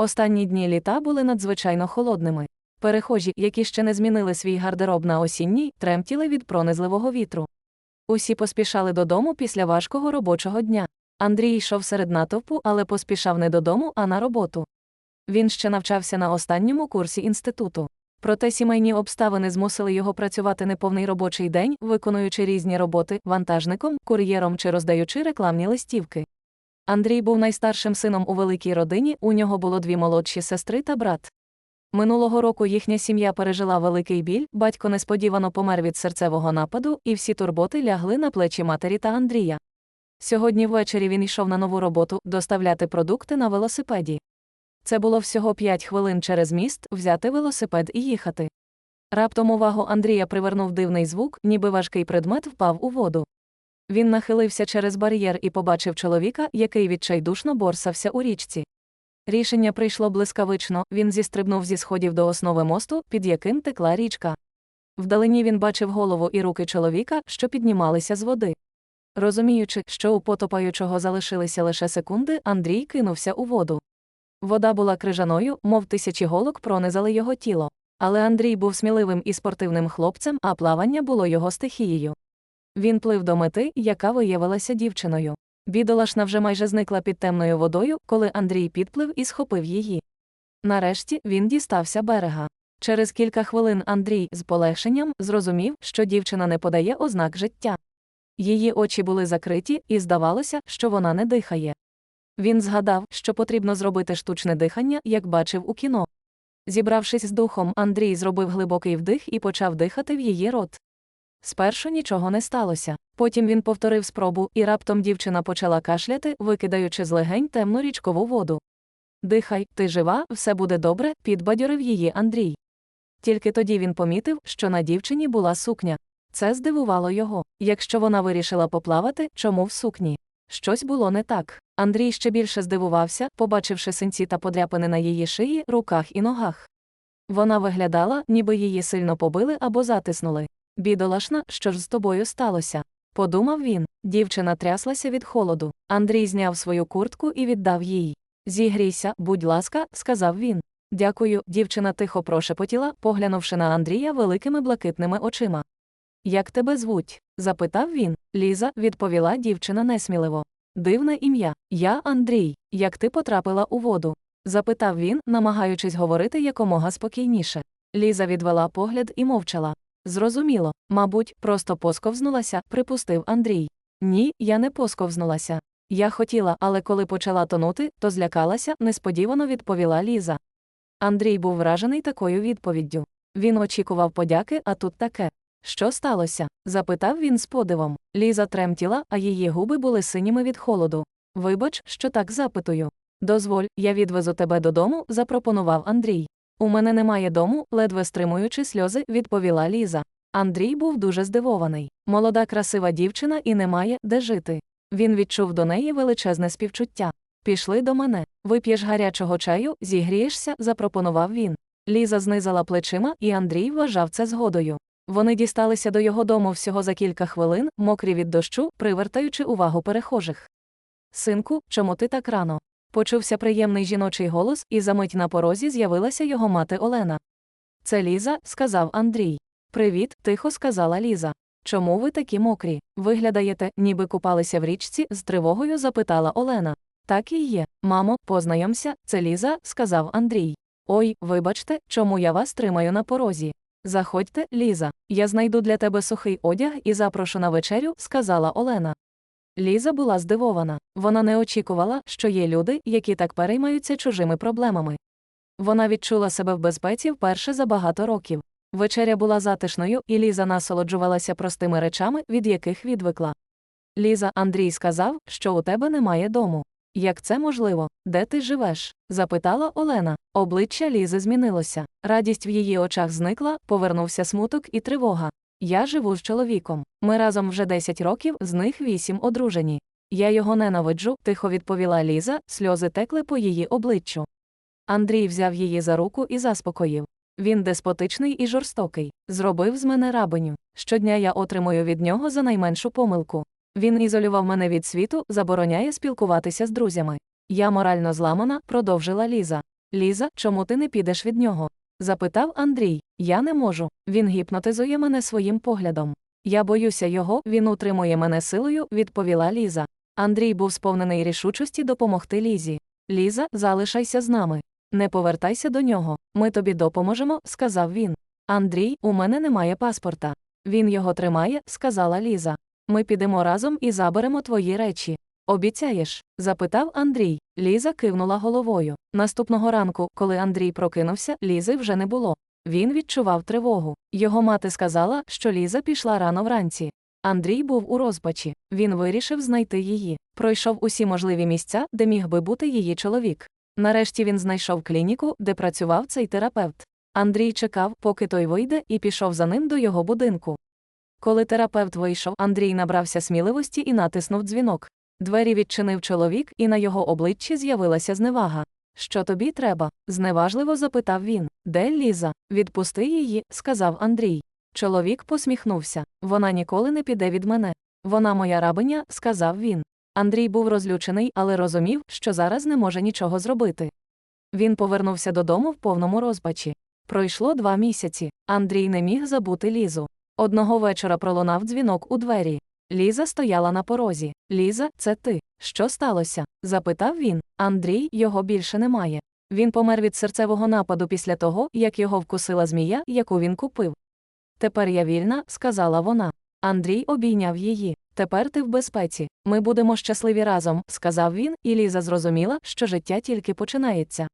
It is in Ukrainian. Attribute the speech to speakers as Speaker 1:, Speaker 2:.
Speaker 1: Останні дні літа були надзвичайно холодними. Перехожі, які ще не змінили свій гардероб на осінній, тремтіли від пронизливого вітру. Усі поспішали додому після важкого робочого дня. Андрій йшов серед натовпу, але поспішав не додому, а на роботу. Він ще навчався на останньому курсі інституту. Проте сімейні обставини змусили його працювати неповний робочий день, виконуючи різні роботи вантажником, кур'єром чи роздаючи рекламні листівки. Андрій був найстаршим сином у великій родині, у нього було дві молодші сестри та брат. Минулого року їхня сім'я пережила великий біль, батько несподівано помер від серцевого нападу, і всі турботи лягли на плечі матері та Андрія. Сьогодні ввечері він йшов на нову роботу доставляти продукти на велосипеді. Це було всього 5 хвилин через міст взяти велосипед і їхати. Раптом увагу Андрія привернув дивний звук, ніби важкий предмет впав у воду. Він нахилився через бар'єр і побачив чоловіка, який відчайдушно борсався у річці. Рішення прийшло блискавично, він зістрибнув зі сходів до основи мосту, під яким текла річка. Вдалині він бачив голову і руки чоловіка, що піднімалися з води. Розуміючи, що у потопаючого залишилися лише секунди, Андрій кинувся у воду. Вода була крижаною, мов тисячі голок пронизали його тіло. Але Андрій був сміливим і спортивним хлопцем, а плавання було його стихією. Він плив до мети, яка виявилася дівчиною. Бідолашна вже майже зникла під темною водою, коли Андрій підплив і схопив її. Нарешті він дістався берега. Через кілька хвилин Андрій з полегшенням зрозумів, що дівчина не подає ознак життя. Її очі були закриті, і здавалося, що вона не дихає. Він згадав, що потрібно зробити штучне дихання, як бачив у кіно. Зібравшись з духом, Андрій зробив глибокий вдих і почав дихати в її рот. Спершу нічого не сталося. Потім він повторив спробу, і раптом дівчина почала кашляти, викидаючи з легень темну річкову воду. Дихай, ти жива, все буде добре, підбадьорив її Андрій. Тільки тоді він помітив, що на дівчині була сукня. Це здивувало його. Якщо вона вирішила поплавати, чому в сукні? Щось було не так. Андрій ще більше здивувався, побачивши синці та подряпини на її шиї, руках і ногах. Вона виглядала, ніби її сильно побили або затиснули. Бідолашна, що ж з тобою сталося? Подумав він. Дівчина тряслася від холоду. Андрій зняв свою куртку і віддав їй. Зігрійся, будь ласка, сказав він. Дякую, дівчина тихо прошепотіла, поглянувши на Андрія великими блакитними очима. Як тебе звуть? запитав він. Ліза, відповіла дівчина несміливо. Дивне ім'я. Я Андрій. Як ти потрапила у воду? запитав він, намагаючись говорити якомога спокійніше. Ліза відвела погляд і мовчала. Зрозуміло, мабуть, просто посковзнулася, припустив Андрій. Ні, я не посковзнулася. Я хотіла, але коли почала тонути, то злякалася, несподівано відповіла Ліза. Андрій був вражений такою відповіддю. Він очікував подяки, а тут таке. Що сталося? запитав він з подивом. Ліза тремтіла, а її губи були синіми від холоду. Вибач, що так запитую. Дозволь, я відвезу тебе додому, запропонував Андрій. У мене немає дому, ледве стримуючи сльози, відповіла Ліза. Андрій був дуже здивований. Молода красива дівчина і немає де жити. Він відчув до неї величезне співчуття. Пішли до мене. Вип'єш гарячого чаю, зігрієшся, запропонував він. Ліза знизала плечима, і Андрій вважав це згодою. Вони дісталися до його дому всього за кілька хвилин, мокрі від дощу, привертаючи увагу перехожих. Синку, чому ти так рано? Почувся приємний жіночий голос, і за мить на порозі з'явилася його мати Олена. Це Ліза, сказав Андрій. Привіт, тихо сказала Ліза. Чому ви такі мокрі? Виглядаєте, ніби купалися в річці, з тривогою запитала Олена. Так і є. Мамо, познайомся, це Ліза, сказав Андрій. Ой, вибачте, чому я вас тримаю на порозі. Заходьте, Ліза, я знайду для тебе сухий одяг і запрошу на вечерю, сказала Олена. Ліза була здивована. Вона не очікувала, що є люди, які так переймаються чужими проблемами. Вона відчула себе в безпеці вперше за багато років. Вечеря була затишною, і Ліза насолоджувалася простими речами, від яких відвикла. Ліза, Андрій сказав, що у тебе немає дому. Як це можливо? Де ти живеш? запитала Олена. Обличчя Лізи змінилося. Радість в її очах зникла, повернувся смуток і тривога. Я живу з чоловіком. Ми разом вже 10 років, з них 8 одружені. Я його ненавиджу, тихо відповіла Ліза, сльози текли по її обличчю. Андрій взяв її за руку і заспокоїв. Він деспотичний і жорстокий. Зробив з мене рабиню. Щодня я отримую від нього за найменшу помилку. Він ізолював мене від світу, забороняє спілкуватися з друзями. Я морально зламана, продовжила Ліза. Ліза, чому ти не підеш від нього? Запитав Андрій. Я не можу. Він гіпнотизує мене своїм поглядом. Я боюся його, він утримує мене силою, відповіла Ліза. Андрій був сповнений рішучості допомогти Лізі. Ліза, залишайся з нами. Не повертайся до нього. Ми тобі допоможемо, сказав він. Андрій, у мене немає паспорта. Він його тримає, сказала Ліза. Ми підемо разом і заберемо твої речі. Обіцяєш? запитав Андрій. Ліза кивнула головою. Наступного ранку, коли Андрій прокинувся, Лізи вже не було. Він відчував тривогу. Його мати сказала, що Ліза пішла рано вранці. Андрій був у розпачі. Він вирішив знайти її. Пройшов усі можливі місця, де міг би бути її чоловік. Нарешті він знайшов клініку, де працював цей терапевт. Андрій чекав, поки той вийде, і пішов за ним до його будинку. Коли терапевт вийшов, Андрій набрався сміливості і натиснув дзвінок. Двері відчинив чоловік, і на його обличчі з'явилася зневага. Що тобі треба? зневажливо запитав він. Де Ліза? Відпусти її, сказав Андрій. Чоловік посміхнувся. Вона ніколи не піде від мене. Вона моя рабиня, сказав він. Андрій був розлючений, але розумів, що зараз не може нічого зробити. Він повернувся додому в повному розпачі. Пройшло два місяці. Андрій не міг забути Лізу. Одного вечора пролунав дзвінок у двері. Ліза стояла на порозі. Ліза, це ти. Що сталося? запитав він. Андрій, його більше немає. Він помер від серцевого нападу після того, як його вкусила змія, яку він купив. Тепер я вільна, сказала вона. Андрій обійняв її. Тепер ти в безпеці. Ми будемо щасливі разом, сказав він, і Ліза зрозуміла, що життя тільки починається.